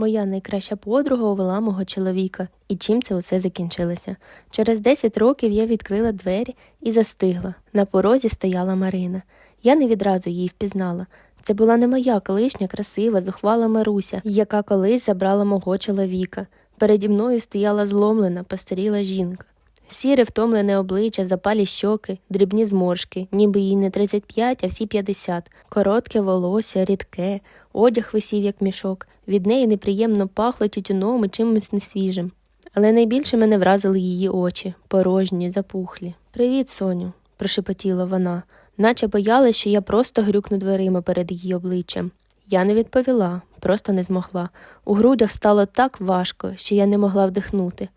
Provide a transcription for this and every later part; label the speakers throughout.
Speaker 1: Моя найкраща подруга увела мого чоловіка, і чим це усе закінчилося. Через 10 років я відкрила двері і застигла. На порозі стояла Марина. Я не відразу її впізнала. Це була не моя колишня красива, зухвала Маруся, яка колись забрала мого чоловіка. Переді мною стояла зломлена, постаріла жінка. Сіре втомлене обличчя, запалі щоки, дрібні зморшки, ніби їй не 35, а всі 50. Коротке волосся, рідке, одяг висів, як мішок. Від неї неприємно пахло тютюном і чимось несвіжим. Але найбільше мене вразили її очі, порожні, запухлі. Привіт, Соню, прошепотіла вона, наче боялась, що я просто грюкну дверима перед її обличчям. Я не відповіла, просто не змогла. У грудях стало так важко, що я не могла вдихнути.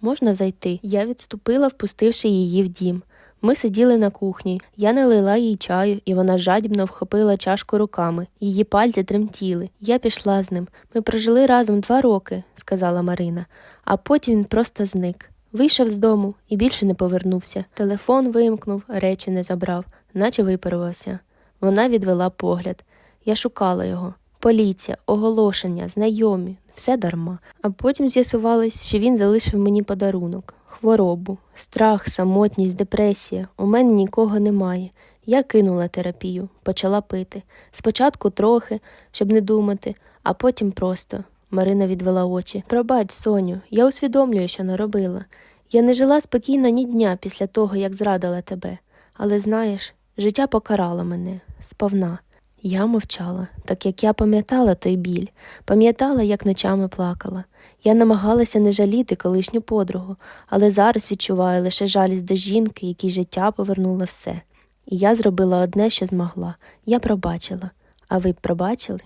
Speaker 1: Можна зайти? Я відступила, впустивши її в дім. Ми сиділи на кухні, я налила їй чаю, і вона жадібно вхопила чашку руками. Її пальці тремтіли. Я пішла з ним. Ми прожили разом два роки, сказала Марина, а потім він просто зник. Вийшов з дому і більше не повернувся. Телефон вимкнув, речі не забрав, наче випарувався. Вона відвела погляд. Я шукала його. Поліція, оголошення, знайомі, все дарма. А потім з'ясувалось, що він залишив мені подарунок хворобу, страх, самотність, депресія. У мене нікого немає. Я кинула терапію, почала пити. Спочатку трохи, щоб не думати, а потім просто. Марина відвела очі. Пробач, Соню, я усвідомлюю, що наробила. Я не жила спокійно ні дня після того, як зрадила тебе. Але знаєш, життя покарало мене сповна. Я мовчала, так як я пам'ятала той біль, пам'ятала, як ночами плакала. Я намагалася не жаліти колишню подругу, але зараз відчуваю лише жалість до жінки, якій життя повернуло все. І я зробила одне, що змогла. Я пробачила. А ви б пробачили?